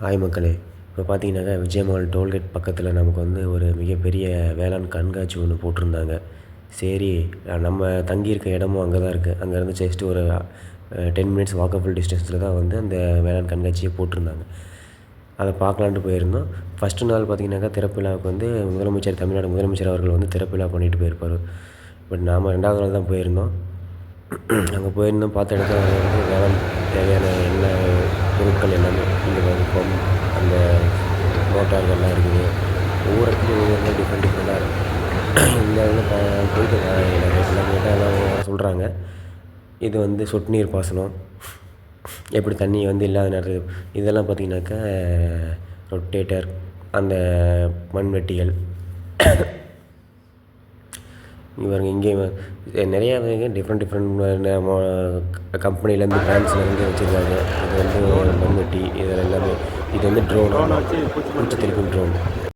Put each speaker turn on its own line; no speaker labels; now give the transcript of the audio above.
Hi மக்களே. இப்போ பார்த்தீங்கன்னாக்கா விஜயமால் டோல்கேட் பக்கத்தில் நமக்கு வந்து ஒரு மிகப்பெரிய வேளாண் கண்காட்சி ஒன்று போட்டிருந்தாங்க. சரி நம்ம தங்கியிருக்க இடமும் அங்கே தான் இருக்குது அங்கேருந்து ஜஸ்ட் ஒரு டென் மினிட்ஸ் வாக்கபிள் டிஸ்டன்ஸில் தான் வந்து அந்த வேளாண் கண்காட்சியை போட்டிருந்தாங்க. அதை பார்க்கலான்ட்டு போயிருந்தோம். ஃபஸ்ட்டு நாள் பார்த்திங்கனாக்கா திறப்பிழாவுக்கு வந்து முதலமைச்சர் தமிழ்நாடு முதலமைச்சர் அவர்கள் வந்து திறப்பிழா பண்ணிட்டு போயிருப்பார். பட் நாம் ரெண்டாவது நாள் தான் போயிருந்தோம். அங்கே போயிருந்தோம் பார்த்த இடத்துல வந்து வேளாண் தேவையான பொருட்கள் எல்லாமே இங்கே வந்து அந்த மோட்டார்கள்லாம் இருக்குது. ஒவ்வொரு இடத்துலையும் ஒவ்வொரு டிஃப்ரெண்ட் டிஃப்ரெண்ட்டாக இருக்கும் இந்த இதில் போயிட்டு நிறைய கேட்டால் எல்லாம் சொல்கிறாங்க இது வந்து சொட்டு நீர் பாசனம். எப்படி தண்ணி வந்து இல்லாத நேரத்தில் இதெல்லாம் பார்த்திங்கனாக்கா ரொட்டேட்டர் அந்த மண்வெட்டிகள் இங்கே பாருங்க இங்கேயும் நிறையா டிஃப்ரெண்ட் டிஃப்ரெண்ட் கம்பெனிலேருந்து பிராண்ட்ஸ்லேருந்து வச்சுருக்காங்க. இது வந்து மண்வெட்டி இதில் எல்லாமே. இது வந்து ட்ரோன் பூச்சி தெளிக்கும் ட்ரோன்